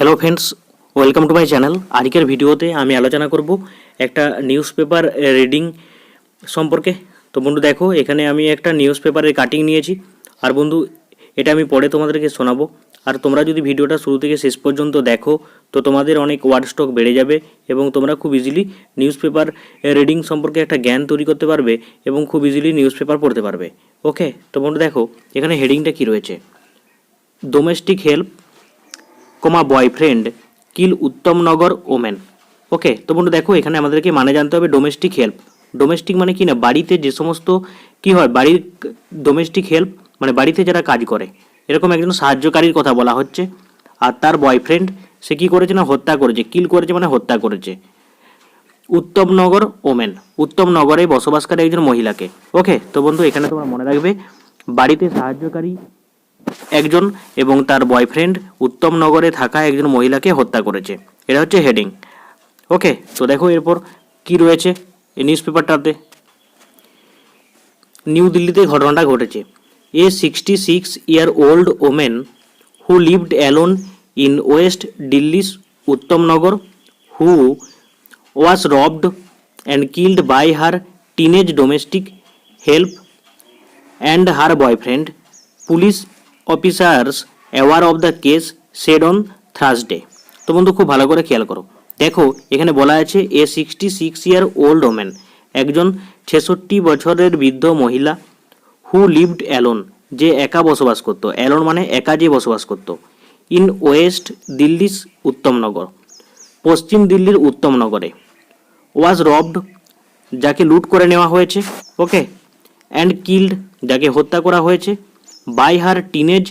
Hello friends welcome to my channel আজকের ভিডিওতে আমি আলোচনা করব একটা নিউজ পেপার রিডিং সম্পর্কে। তো বন্ধু দেখো, এখানে আমি একটা নিউজ পেপারের কাটিং নিয়েছি। আর বন্ধু, এটা আমি পরে তোমাদেরকে শোনাবো। আর তোমরা যদি ভিডিওটা শুরু থেকে শেষ পর্যন্ত দেখো, তো তোমাদের অনেক ওয়ার্ড স্টক বেড়ে যাবে এবং তোমরা খুব ইজিলি নিউজ পেপার রিডিং সম্পর্কে একটা জ্ঞান তৈরি করতে পারবে এবং খুব ইজিলি নিউজ পেপার পড়তে পারবে। ওকে তো বন্ধু দেখো, এখানে হেডিংটা কী রয়েছে? Domestic help comma boyfriend kill Uttam Nagar woman okay তো বন্ধু দেখো, এখানে আমাদেরকে মানে জানতে হবে ডোমেস্টিক হেল্প ডোমেস্টিক মানে কি না? বাড়িতে যে সমস্ত কি হয়? বাড়ির ডোমেস্টিক হেল্প মানে বাড়িতে যারা কাজ করে, এরকম একজন সাহায্যকারীর কথা বলা হচ্ছে। আর তার বয়ফ্রেন্ড সে কি করেছে না? হত্যা করেছে। কিল করেছে মানে হত্যা করেছে। উত্তমনগর ওমেন উত্তমনগরে বসবাসকারী একজন মহিলাকে। ওকে তো বন্ধু এখানে তোমরা মনে রাখবে, বাড়িতে সাহায্যকারী একজন এবং তার বয়ফ্রেন্ড উত্তমনগরে থাকা একজন মহিলাকে হত্যা করেছে। এটা হচ্ছে হেডিং ওকে তো দেখো এরপর কি রয়েছে এই নিউজ পেপারটাতে নিউ দিল্লিতে ঘটনাটা ঘটেছে। A sixty six year old woman who lived alone in west Delhi's Uttam Nagar who was robbed and killed by her teenage domestic help and her boyfriend, police officers aware of the case said on Thursday. তো বন্ধু, খুব ভালো করে খেয়াল করো। দেখো, এখানে বলা আছে a sixty six year old woman একজন ছেষট্টি বছরের বৃদ্ধ মহিলা হু লিভড অ্যালোন যে একা বসবাস করতো। অ্যালোন মানে একা যে বসবাস করতো। ইন ওয়েস্ট দিল্লিস উত্তমনগর পশ্চিম দিল্লির উত্তমনগরে ওয়াজ রবড যাকে লুট করে নেওয়া হয়েছে ওকে অ্যান্ড কিল্ড যাকে হত্যা করা হয়েছে। By her teenage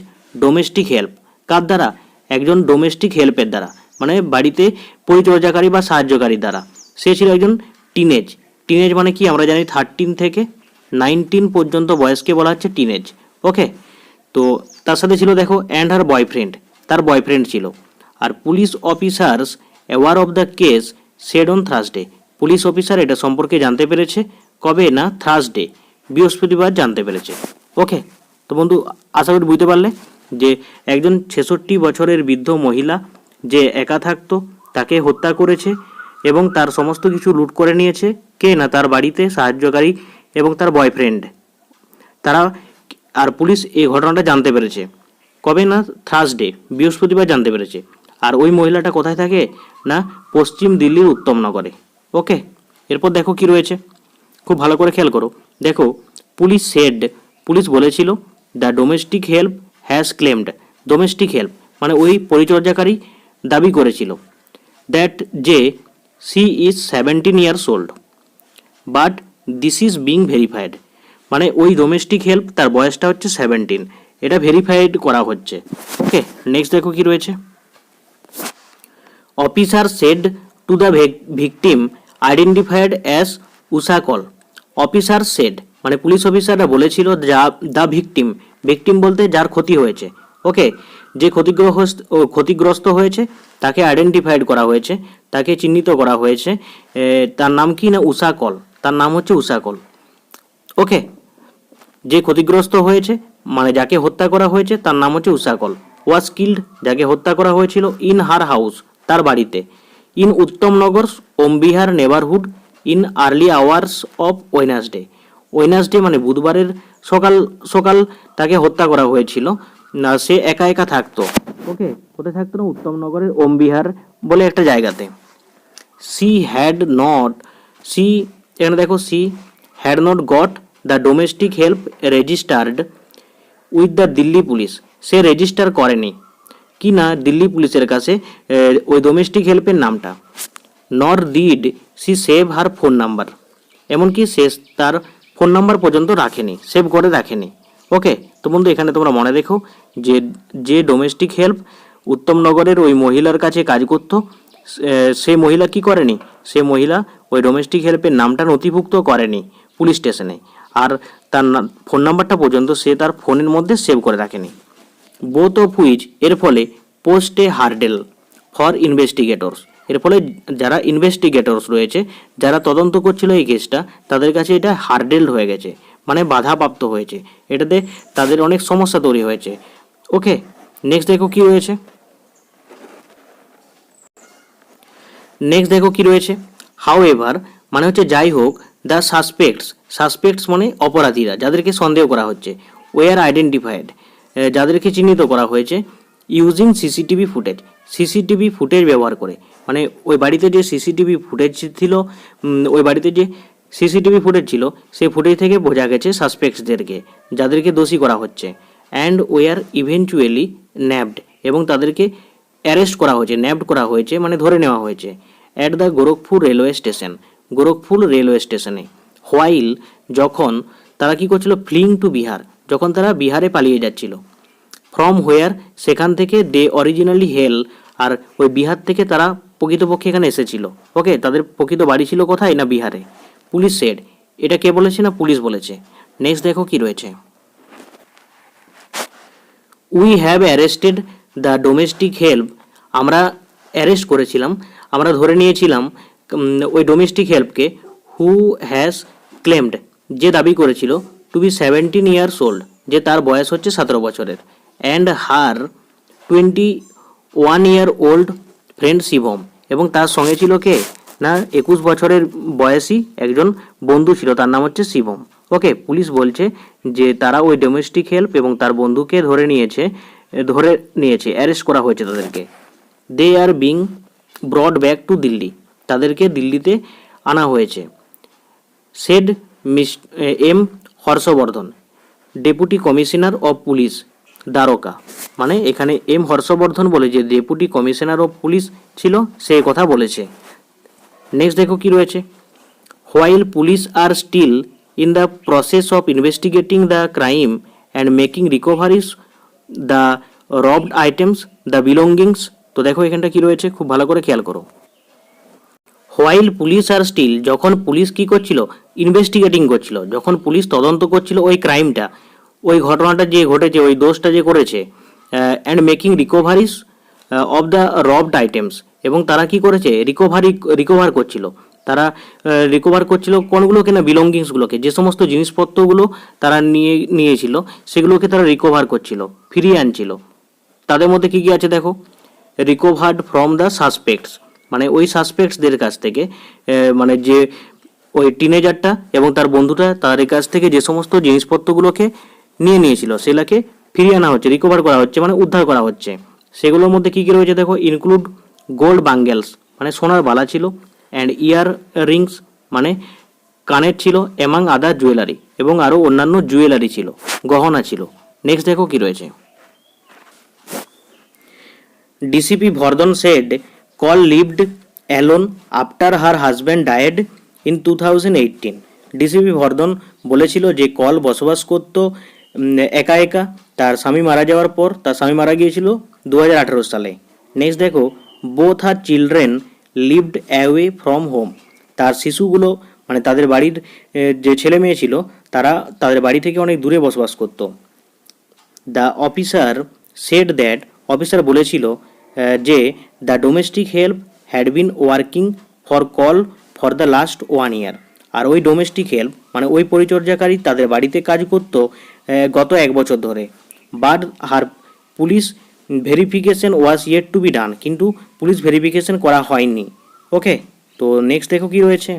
domestic help কার দ্বারা? একজন ডোমেস্টিক হেল্পের দ্বারা। মানে বাড়িতে পরিচর্যাকারী বা সাহায্যকারীর দ্বারা। সে ছিল একজন টিনেজ টিনেজ মানে কি? আমরা জানি থার্টিন থেকে নাইনটিন পর্যন্ত বয়সকে বলা হচ্ছে টিনেজ ওকে তো তার সাথে ছিল দেখো অ্যান্ড হার বয়ফ্রেন্ড তার বয়ফ্রেন্ড ছিল। আর police officers aware of the case said on Thursday police officer এটা সম্পর্কে জানতে পেরেছে। কবে? না থার্সডে বৃহস্পতিবার জানতে পেরেছে। ওকে তো বন্ধু, আশা করি বুঝতে পারলে যে একজন ছেষট্টি বছরের বৃদ্ধ মহিলা যে একা থাকতো, তাকে হত্যা করেছে এবং তার সমস্ত কিছু লুট করে নিয়েছে, কে না তার বাড়িতে সাহায্যকারী এবং তার বয়ফ্রেন্ড তারা আর পুলিশ এই ঘটনাটা জানতে পেরেছে। কবে না? থার্সডে বৃহস্পতিবার জানতে পেরেছে। আর ওই মহিলাটা কোথায় থাকে? না, পশ্চিম দিল্লির উত্তমনগরে। ওকে, এরপর দেখো কি রয়েছে। খুব ভালো করে খেয়াল করো। দেখো, পুলিশ সেড পুলিশ বলেছিল the domestic help has claimed domestic help মানে ওই পরিচর্যাকারী দাবি করেছিল দ্যাট যে she is seventeen years old but this is being verified মানে ওই ডোমেস্টিক হেল্প তার বয়সটা হচ্ছে সেভেন্টিন এটা ভেরিফাইড করা হচ্ছে। ওকে নেক্সট দেখো কি রয়েছে। Officer said to the victim identified as Usha Kaul officer said মানে পুলিশ অফিসাররা বলেছিল যা দ্য ভিকটিম ভিকটিম বলতে যার ক্ষতি হয়েছে। ওকে যে ক্ষতিগ্রস্ত ক্ষতিগ্রস্ত হয়েছে, তাকে আইডেন্টিফাইড করা হয়েছে, তাকে চিহ্নিত করা হয়েছে। তার নাম কি না? উষাকল তার নাম হচ্ছে উষাকল ওকে যে ক্ষতিগ্রস্ত হয়েছে মানে যাকে হত্যা করা হয়েছে, তার নাম হচ্ছে উষাকল ওয়াজ কিল্ড যাকে হত্যা করা হয়েছিল ইন হার হাউস তার বাড়িতে। In Uttam Nagar Om Vihar neighbourhood in early hours of Wednesday Wednesday মানে বুধবারের সকাল সকাল তাকে হত্যা করা হয়েছিল। না, সে একা একা থাকতো। ওকে, কোথায় থাকতো না? উত্তমনগরের ওমবিহার বলে একটা জায়গাতে। সি হ্যাড নট সি এখানে দেখো she had not got the domestic help registered with the Delhi police say register করেনি। কি না দিল্লি পুলিশের কাছে ওই ডোমেস্টিক হেল্পের নামটা। Nor did she save her phone number এমনকি সে তার ফোন নাম্বার পর্যন্ত রাখেনি সেভ করে রাখেনি। ওকে তো বন্ধু, এখানে তোমরা মনে রেখো যে যে ডোমেস্টিক হেল্প উত্তমনগরের ওই মহিলার কাছে কাজ করতো সে- সে মহিলা কি করেনি? সে মহিলা ওই ডোমেস্টিক হেল্পের নামটা নথিভুক্ত করেনি পুলিশ স্টেশনে। আর তার ফোন নাম্বারটা পর্যন্ত সে তার ফোনের মধ্যে সেভ করে রাখেনি। বোথ অফ হুইচ এর ফলে পোস্টে হার্ডেল ফর ইনভেস্টিগেটরস এর ফলে যারা ইনভেস্টিগেটরস রয়েছে, যারা তদন্ত করছিল এই কেসটা তাদের কাছে এটা হার্ডেল হয়ে গেছে মানে বাধাপ্রাপ্ত হয়েছে। এটাতে তাদের অনেক সমস্যা তৈরি হয়েছে। ওকে নেক্সট দেখো কি রয়েছে। নেক্সট দেখো কি রয়েছে। হাউ এভার মানে হচ্ছে যাই হোক দ্য সাসপেক্টস সাসপেক্টস মানে অপরাধীরা, যাদেরকে সন্দেহ করা হচ্ছে ওয়ার আইডেন্টিফাইড যাদেরকে চিহ্নিত করা হয়েছে using CCTV footage CCTV footage ব্যবহার করে। মানে ওই বাড়িতে যে সিসিটিভি ফুটেজ ছিল ওই বাড়িতে যে সিসিটিভি ফুটেজ ছিল সেই ফুটেজ থেকে বোঝা গেছে সাসপেক্টসদেরকে যাদেরকে দোষী করা হচ্ছে। অ্যান্ড ওয়ার ইভেনচুয়ালি ন্যাবড এবং তাদেরকে অ্যারেস্ট করা হয়েছে ন্যাবড করা হয়েছে মানে ধরে নেওয়া হয়েছে। At the Gorakhpur railway station Gorakhpur railway স্টেশনে হোয়াইল যখন তারা কি করছিল ফ্লিং টু বিহার যখন তারা বিহারে পালিয়ে যাচ্ছিল ফ্রম হোয়ার সেখান থেকে দে অরিজিনালি হেল আর ওই বিহার থেকে তারা প্রকৃতপক্ষে এখানে এসেছিল। ওকে তাদের প্রকৃত বাড়ি ছিল কোথায়? না বিহারে। পুলিশ সেড এটা কে বলেছে না পুলিশ বলেছে? নেক্সট দেখো কি রয়েছে। We have arrested the domestic help আমরা অ্যারেস্ট করেছিলাম। আমরা ধরে নিয়েছিলাম ওই ডোমেস্টিক হেল্পকে হু হ্যাজ ক্লেমড যে দাবি করেছিল to be seventeen years old যে তার বয়স হচ্ছে সতেরো বছরের। And her twenty one year old friend Shivam. এবং তার সঙ্গে ছিল কে? না, একুশ বছরের বয়সী একজন বন্ধু ছিল, তার নাম হচ্ছে শিবম। ওকে পুলিশ বলছে যে তারা ওই ডোমেস্টিক হেল্প এবং তার বন্ধুকে ধরে নিয়েছে ধরে নিয়েছে অ্যারেস্ট করা হয়েছে তাদেরকে। They are being brought back to Delhi তাদেরকে দিল্লিতে আনা হয়েছে। Said Ms M Harshvardhan deputy commissioner of police Dwarka. মানে এখানে এম হর্ষবর্ধন বলে যে ডেপুটি কমিশনার অফ পুলিশ ছিল, সে কথা বলেছে। নেক্সট দেখো কি রয়েছে। While police are still in the process of investigating the crime and making recoveries the robbed items the belongings তো দেখো এখানটা কি রয়েছে, খুব ভালো করে খেয়াল করো। হোয়াইল পুলিশ আর স্টিল যখন পুলিশ কি করছিল ইনভেস্টিগেটিং করছিল, যখন পুলিশ তদন্ত করছিল ওই ক্রাইমটা ওই ঘটনাটা যে ঘটেছে, ওই দোষটা যে করেছে and making recoveries of the robbed items এবং তারা কি করেছে? রিকভারি রিকভার করছিল। তারা রিকভার করছিল কোনগুলোকে না বিলঙ্গিংসগুলোকে যে সমস্ত জিনিসপত্রগুলো তারা নিয়ে, নিয়েছিল, সেগুলোকে তারা রিকভার করছিল, ফিরিয়ে আনছিল। তাদের মধ্যে কী কী আছে দেখো? রিকভার্ড ফ্রম দ্য সাসপেক্টস মানে ওই সাসপেক্টসদের কাছ থেকে মানে যে ওই টিনেজারটা এবং তার বন্ধুটা, তাদের কাছ থেকে যে সমস্ত জিনিসপত্রগুলোকে নিয়ে নিয়েছিল। সেগুলোকে ফিরিয়ে আনা হচ্ছে রিকভার করা হচ্ছে মানে উদ্ধার করা হচ্ছে। সেগুলোর মধ্যে কী কী রয়েছে দেখো? ইনক্লুড গোল্ড বাঙ্গেলস মানে সোনার বালা ছিল অ্যান্ড ইয়ার রিংস মানে কানের ছিল এমাং আদার জুয়েলারি এবং আরও অন্যান্য জুয়েলারি ছিল, গহনা ছিল। নেক্সট দেখো কি রয়েছে। DCP Vardhan said, Call lived alone after her husband died in 2018. DCP Vardhan বলেছিল যে কল বসবাস করত একা একা। তার স্বামী মারা যাওয়ার পর তার স্বামী মারা গিয়েছিল দু হাজার আঠারো সালে। নেক্সট দেখো both are children lived away from home তার শিশুগুলো মানে তাদের বাড়ির যে ছেলে মেয়ে ছিল, তারা তাদের বাড়ি থেকে অনেক দূরে বসবাস করতো। The officer said that officer বলেছিল যে the domestic help had been working for Kaul for the last one year আর ওই ডোমেস্টিক হেল্প মানে ওই পরিচর্যাকারী তাদের বাড়িতে কাজ করত গত এক বছর ধরে। But her police verification was yet to be done কিন্তু পুলিশ ভেরিফিকেশন করা হয়নি। ওকে তো নেক্সট দেখো কি রয়েছে।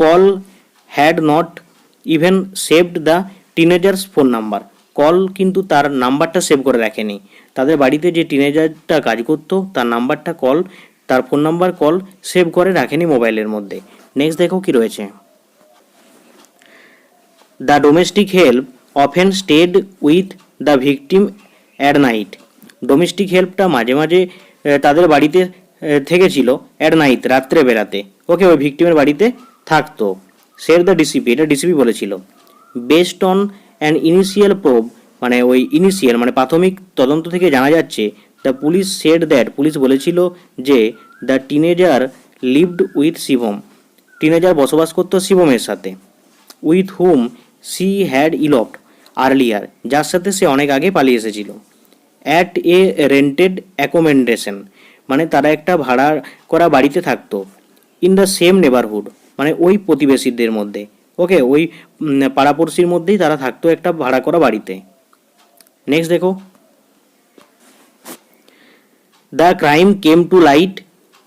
Kaul had not even saved the teenager's phone number Kaul কিন্তু তার নাম্বারটা সেভ করে রাখেনি। তাদের বাড়িতে যে টিনেজারটা কাজ করতো, তার নাম্বারটা কল তার ফোন নাম্বার কল সেভ করে রাখেনি মোবাইলের মধ্যে। নেক্সট দেখো কি রয়েছে। The domestic help often stayed with the victim at night. Domestic হেল্পটা মাঝে মাঝে তাদের বাড়িতে থেকেছিল অ্যাট নাইট, রাত্রে বেড়াতে। ওকে, ওই ভিকটিমের বাড়িতে থাকতো। সের দ্য ডিসিপি, এটা ডিসিপি বলেছিল। Based on an initial probe মানে ওই ইনিশিয়াল মানে প্রাথমিক তদন্ত থেকে জানা যাচ্ছে, the police said that, police বলেছিল যে the teenager lived with Shivam. Teenager বসবাস করতো শিবমের সাথে। With whom she had eloped earlier, যার সাথে সে অনেক আগে পালিয়ে এসেছিল। অ্যাট এ রেন্টেড অ্যাকোমেন্ডেশন মানে তারা একটা ভাড়া করা বাড়িতে থাকতো, ইন দ্য সেম নেবারহুড মানে ওই প্রতিবেশীদের মধ্যে। ওকে, ওই পাড়াপড়শির মধ্যেই তারা থাকতো একটা ভাড়া করা বাড়িতে। নেক্সট দেখো। The crime came to light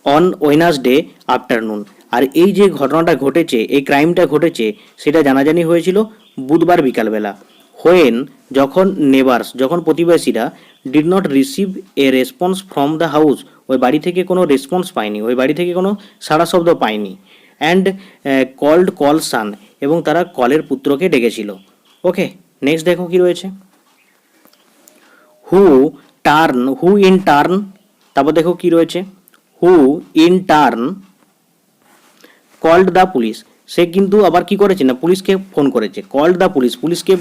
on Wednesday afternoon. আর এই যে ঘটনাটা ঘটেছে, এই ক্রাইমটা ঘটেছে, সেটা জানাজানি হয়েছিল বুধবার বিকালবেলা। হোয়েন যখন নেবার্স যখন প্রতিবেশীরা did not receive a response from the house ওই বাড়ি থেকে কোনো রেসপন্স পায়নি, ওই বাড়ি থেকে কোনো সাড়া শব্দ পায়নি অ্যান্ড কল্ড কল সান এবং তারা কলের পুত্রকে ডেকেছিল। ওকে নেক্সট দেখো কি রয়েছে। Who turn who in turn তারপর দেখো কি রয়েছে। Who in turn called the police সে কিন্তু আবার কি করেছে না, পুলিশকে ফোন করেছে। কল্ড দ্য পুলিশ পুলিশকে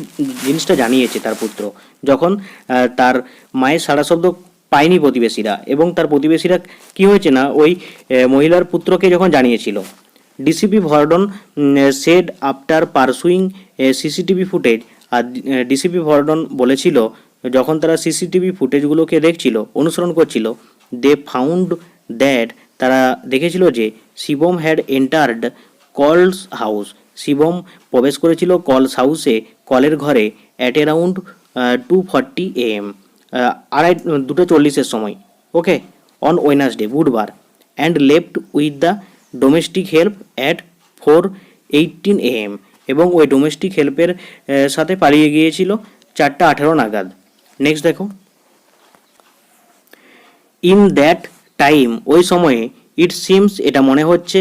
জিনিসটা জানিয়েছে তার পুত্র। যখন তার মায়ের সাড়া শব্দ পায়নি প্রতিবেশীরা এবং তার প্রতিবেশীরা কি হয়েছে না, ওই মহিলার পুত্রকে যখন জানিয়েছিল DCP Vardhan said after pursuing CCTV footage আর ডিসিপি ভর্ডন বলেছিল, যখন তারা সিসিটিভি ফুটেজগুলোকে দেখছিল, অনুসরণ করছিল দে ফাউন্ড দ্যাট তারা দেখেছিল যে শিবম হ্যাড এন্টার্ড কলস হাউস শিবম প্রবেশ করেছিল কলস হাউসে কলের ঘরে at around two forty am আড়াই, দুটো চল্লিশের সময় ওকে অন ওয়েনাসডে বুধবার and left with the domestic help at four eighteen am এবং ওই ডোমেস্টিক হেল্পের সাথে পালিয়ে গিয়েছিল চারটা আঠেরো নাগাদ। নেক্সট দেখো। ইন দ্যাট টাইম ওই সময়ে ইট সিমস এটা মনে হচ্ছে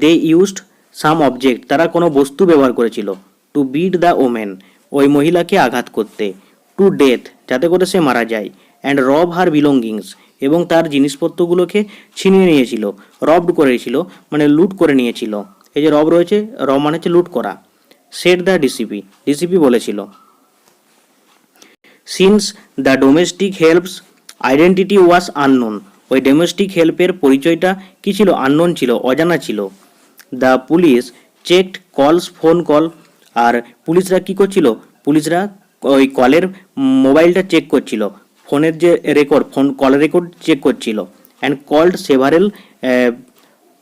দে ইউজড সাম অবজেক্ট তারা কোনো বস্তু ব্যবহার করেছিল টু বিট দ্য ওমেন ওই মহিলাকে আঘাত করতে টু ডেথ যাতে করে সে মারা যায় অ্যান্ড রব হার বিলঙ্গিংস এবং তার জিনিসপত্রগুলোকে ছিনিয়ে নিয়েছিল রবড করেছিল মানে লুট করে নিয়েছিল, এই যে রব রয়েছে রব মানে হচ্ছে লুট করা সেট দ্য ডিসিপি ডিসিপি বলেছিল since the domestic help's identity was unknown ওই ডোমেস্টিক হেল্পের পরিচয়টা কি ছিল? আননোন ছিল, অজানা ছিল। The police checked calls phone call আর পুলিশরা কি করছিল? পুলিশরা ওই কলের মোবাইলটা চেক করছিল। ফোনের যে record phone call record check করছিল। অ্যান্ড কল্ড সেভারেল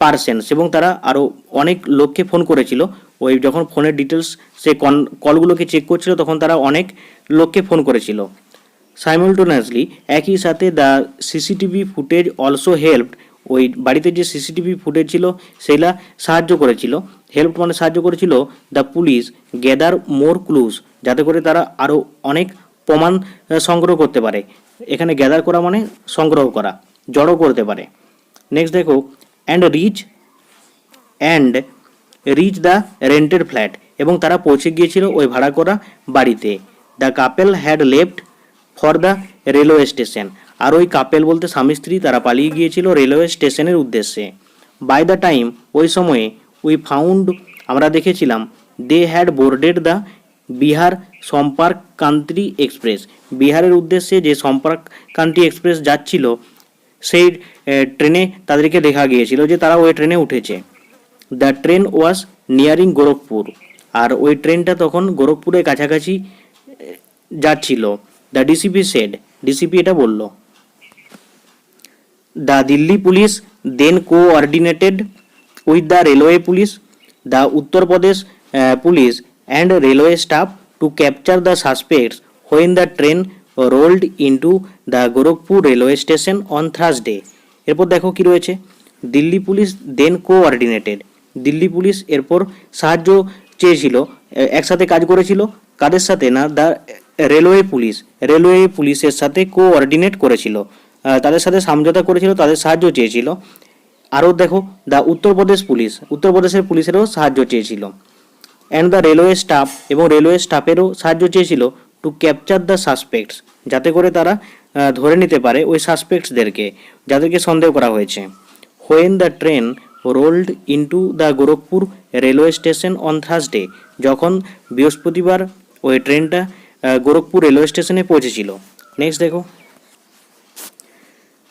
পার্সেন্স এবং তারা আরও অনেক লোককে ফোন করেছিল। ওই যখন ফোনের ডিটেলস সে কলগুলোকে চেক করছিল, তখন তারা অনেক লোককে ফোন করেছিল। সাইমultaneously একই সাথে the CCTV footage also help ওই বাড়িতে যে সিসিটিভি ফুটেজ ছিল সেগুলা সাহায্য করেছিল। হেল্প মানে সাহায্য করেছিল the police gather more clues যাতে করে তারা আরও অনেক প্রমাণ সংগ্রহ করতে পারে। এখানে গ্যাদার করা মানে সংগ্রহ করা, জড়ো করতে পারে। নেক্সট দেখো and reach and reach the rented flat এবং তারা পৌঁছে গিয়েছিল ওই ভাড়া করা বাড়িতে। The couple had left for the railway station আর ওই কাপেল বলতে স্বামী স্ত্রী, তারা পালিয়ে গিয়েছিল রেলওয়ে স্টেশনের উদ্দেশ্যে। বাই দ্য টাইম ওই সময়ে উই ফাউন্ড আমরা দেখেছিলাম they had boarded the Bihar Sampark Kranti Express বিহারের উদ্দেশ্যে যে সম্পর্ক কান্ত্রী এক্সপ্রেস যাচ্ছিল, সেই ট্রেনে তাদেরকে দেখা গিয়েছিল যে তারা ওই ট্রেনে উঠেছে। The train was nearing Gorakhpur আর ওই ট্রেনটা তখন গোরখপুরের কাছাকাছি যাচ্ছিল। দ্য ডিসিপি সেড ডিসিপি এটা বলল the Delhi police then coordinated with the railway police the Uttar Pradesh police and railway staff to capture the suspects when the train rolled into the Gorakhpur railway station on Thursday এরপর দেখো কি রয়েছে। Delhi police then coordinated Delhi police এরপর সাহায্য চেয়েছিল একসাথে কাজ করেছিল। কাদের সাথে? না দ্য রেলওয়ে পুলিশ। রেলওয়ে পুলিশের সাথে কোঅর্ডিনেট করেছিল। তাদের সাথে সমঝোতা করেছিল, তাদের সাহায্য চেয়েছিল। আরও দেখো দ্য উত্তরপ্রদেশ পুলিশ, উত্তরপ্রদেশের পুলিশেরও সাহায্য চেয়েছিল। অ্যান্ড দ্য রেলওয়ে স্টাফ এবং রেলওয়ে স্টাফেরও সাহায্য চেয়েছিল টু ক্যাপচার দ্য সাসপেক্টস যাতে করে তারা ধরে নিতে পারে ওই সাসপেক্টসদেরকে যাদেরকে সন্দেহ করা হয়েছে। When the train rolled into the Gorakhpur railway station on Thursday যখন বৃহস্পতিবার ওই ট্রেনটা গোরখপুর রেলওয়ে স্টেশনে পৌঁছেছিল নেক্সট দেখো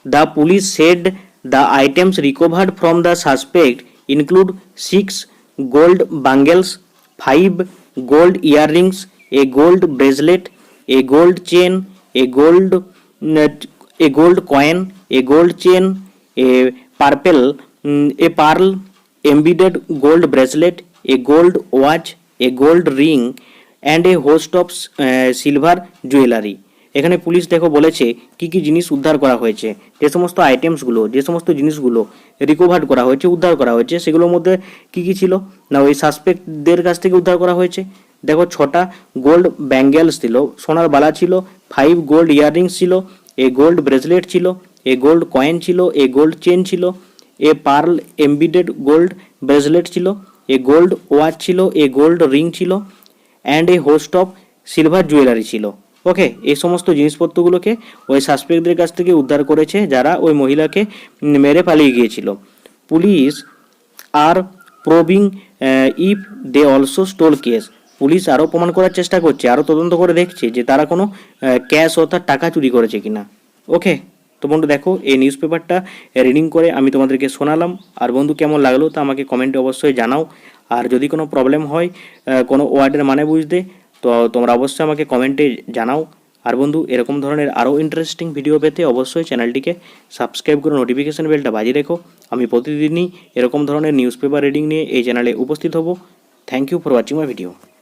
The police said the items recovered from the suspect include six gold bangles, five gold earrings, a gold bracelet, a gold chain, a gold a gold coin, a gold chain, a purple, mm, a pearl embedded gold bracelet, a gold watch, a gold a host of uh, silver jewelry. এখানে police দেখো বলেছে কি কি জিনিস উদ্ধার করা হয়েছে। যে সমস্ত আইটেমসগুলো যে সমস্ত জিনিসগুলো রিকভার করা হয়েছে উদ্ধার করা হয়েছে সেগুলোর মধ্যে কি কি ছিল? না ওই সাসপেক্টদের কাছ থেকে উদ্ধার করা হয়েছে। দেখো ছটা গোল্ড ব্যাঙ্গেলস ছিল সোনার বালা ছিল ফাইভ গোল্ড ইয়াররিংস ছিল এ গোল্ড ব্রেসলেট ছিল এ গোল্ড কয়েন ছিল এ গোল্ড চেন ছিল a pearl embedded gold bracelet ছিল এ গোল্ড ওয়াচ ছিল এ গোল্ড রিং ছিল and a host of silver jewellery ছিল। ওকে এই সমস্ত জিনিসপত্রগুলোকে ওই সাসপেক্টদের কাছ থেকে উদ্ধার করেছে যারা ওই মহিলাকে মেরে পালিয়ে গিয়েছিল। Police R probing if they also stole cash police আরও প্রমাণ করার চেষ্টা করছে, আরও তদন্ত করে দেখছে যে তারা কোনো ক্যাশ অর্থাৎ টাকা চুরি করেছে কিনা। ওকে তো বন্ধু দেখো, এই নিউজ পেপারটা রিডিং করে আমি তোমাদেরকে শোনালাম। আর বন্ধু কেমন লাগল তা আমাকে কমেন্টে অবশ্যই জানাও। আর যদি কোনো প্রবলেম হয় কোনো ওয়ার্ডের মানে বুঝতে, তো তোমরা অবশ্যই আমাকে কমেন্টে জানাও। আর বন্ধু, এরকম ধরনের আরও ইন্টারেস্টিং ভিডিও পেতে অবশ্যই চ্যানেলটিকে সাবস্ক্রাইব করে নোটিফিকেশান বেলটা বাজিয়ে রেখো। আমি প্রতিদিনই এরকম ধরনের নিউজ পেপার রিডিং নিয়ে এই চ্যানেলে উপস্থিত হব। Thank you for watching my video